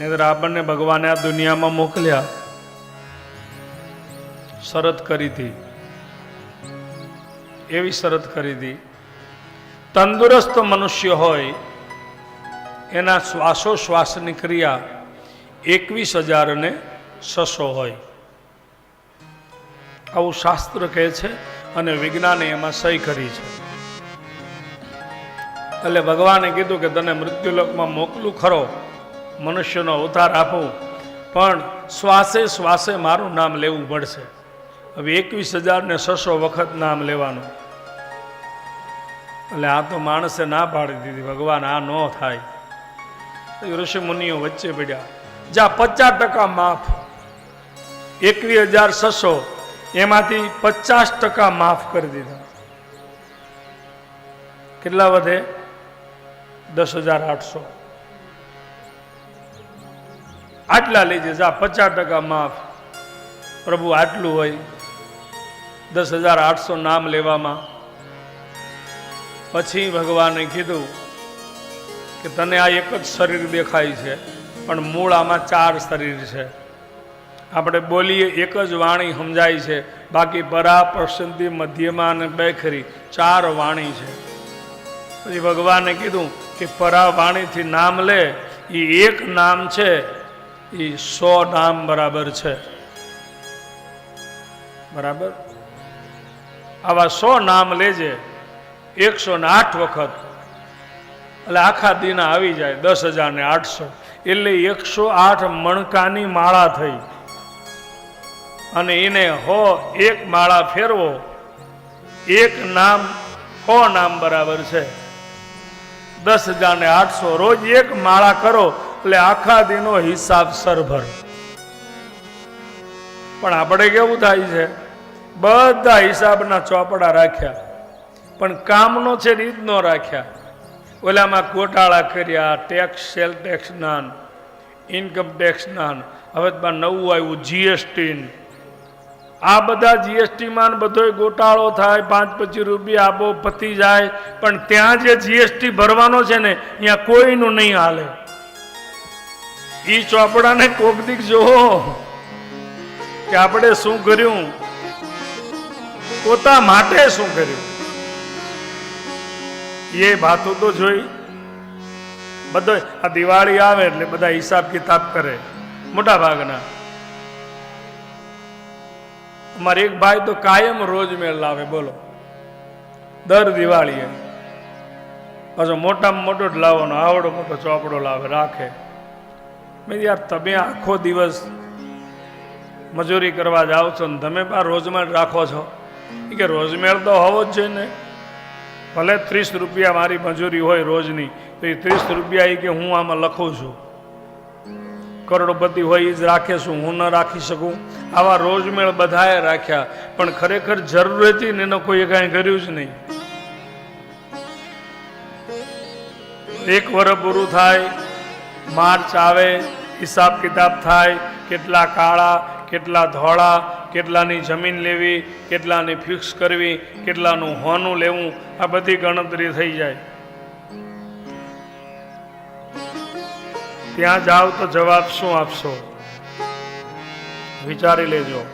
નહીતર આપણને ભગવાને આ દુનિયામાં મોકલ્યા. શરત કરી હતી. એવી શરત કરી હતી. તંદુરસ્ત મનુષ્ય હોય, એના શ્વાસોશ્વાસની ક્રિયા એકવીસ હજાર અને છસો હોય. આવું શાસ્ત્ર કહે છે અને વિજ્ઞાને એમાં સહી કરી છે. એટલે ભગવાને કીધું કે તને મૃત્યુલોકમાં મોકલું ખરો. મનુષ્યનો અવતાર આપું. પણ શ્વાસે શ્વાસે મારું નામ લેવું પડશે. હવે એકવીસ હજાર ને છસો વખત નામ લેવાનું. એટલે આ તો માણસે ના પાડી દીધી, ભગવાન આ ન થાય. ઋષિ મુનિઓ વચ્ચે પડ્યા. જા, પચાસ ટકા માફ. એકવીસ હજાર છસો, એમાંથી પચાસ ટકા માફ કરી દીધા. કેટલા વધે? દસ હજાર આઠસો. આટલા લેજે જા પચાસ ટકા માફ. પ્રભુ, આટલું હોય. દસ હજાર આઠસો નામ લેવામાં. પછી ભગવાને કીધું કે તને આ એક જ શરીર દેખાય છે, પણ મૂળ આમાં ચાર શરીર છે. આપણે બોલીએ, એક જ વાણી સમજાય છે. બાકી પરા પ્રસંતિ મધ્યમાં અને બેખરી ચાર વાણી છે. પછી ભગવાને કીધું કે પરા વાણીથી નામ લે. એ એક નામ છે. એ સો નામ બરાબર છે. બરાબર? આવા સો નામ લેજે, એકસો ને આઠ વખત. એટલે આખા દીના આવી જાય દસ હજાર ને આઠસો. એટલે એકસો આઠ મણકાની માળા થઈ. અને એને હો એક માળા ફેરવો. એક નામ, હો નામ બરાબર છે. દસ હજાર ને આઠસો. રોજ એક માળા કરો. એટલે આખા દિનો હિસાબ સરભર. પણ આપણે કેવું થાય છે? બધા હિસાબના ચોપડા રાખ્યા. પણ કામનો છે રીત ન રાખ્યા. ઓલામાં ગોટાળા કર્યા ટેક્સ સેલ ટેક્સ નાન ઇન્કમ ટેક્સ નાન. હવે નવું આવ્યું જીએસટી આ બધા જીએસટીમાં બધો ગોટાળો થાય, પાંચ પચીસ રૂપિયા આપો, પતી જાય. પણ ત્યાં જે જીએસટી ભરવાનો છે ને, ત્યાં કોઈનું નહીં હાલે. ઈ ચોપડાને કોક દીક જોવો કે આપણે શું કર્યું? પોતા માટે શું કર્યું? એ વાતો તો જોઈ બધો આ દિવાળી આવે એટલે બધા હિસાબ કિતાબ કરે, મોટા ભાગના. અમારે એક ભાઈ તો કાયમ રોજ મેળ લાવે, બોલો. દર દિવાળીએ. પાછો મોટામાં મોટો જ લાવવાનો, આવડો મોટો ચોપડો લાવે, રાખે. મેં યાર તમે આખો દિવસ મજૂરી કરવા જાઓ છો ને તમે પણ રોજમાં જ રાખો છો. ઈ કે રોજમેળ તો હોવો જ જોઈએ ને. ભલે ત્રીસ રૂપિયા મારી મજૂરી હોય રોજની, તો એ ત્રીસ રૂપિયા એ કે હું આમાં લખું છું. કરોડપતિ હોય એ જ રાખે છું હું ન રાખી શકું? આવા રોજમેળ બધાએ રાખ્યા, પણ ખરેખર જરૂર હતી ને એનો કોઈએ કાંઈ કર્યું જ નહીં. એક વર્ષ પૂરું થાય માર્ચ આવે, હિસાબ કિતાબ થાય, કેટલા કાળા, કેટલા ધોળા, કેટલાની જમીન લેવી, કેટલાની ફિક્સ કરવી, કેટલાનું હોનું લેવું, આ બધી ગણતરી થઈ જાય. ત્યાં જાઓ તો જવાબ શું આપશો? વિચારી લેજો.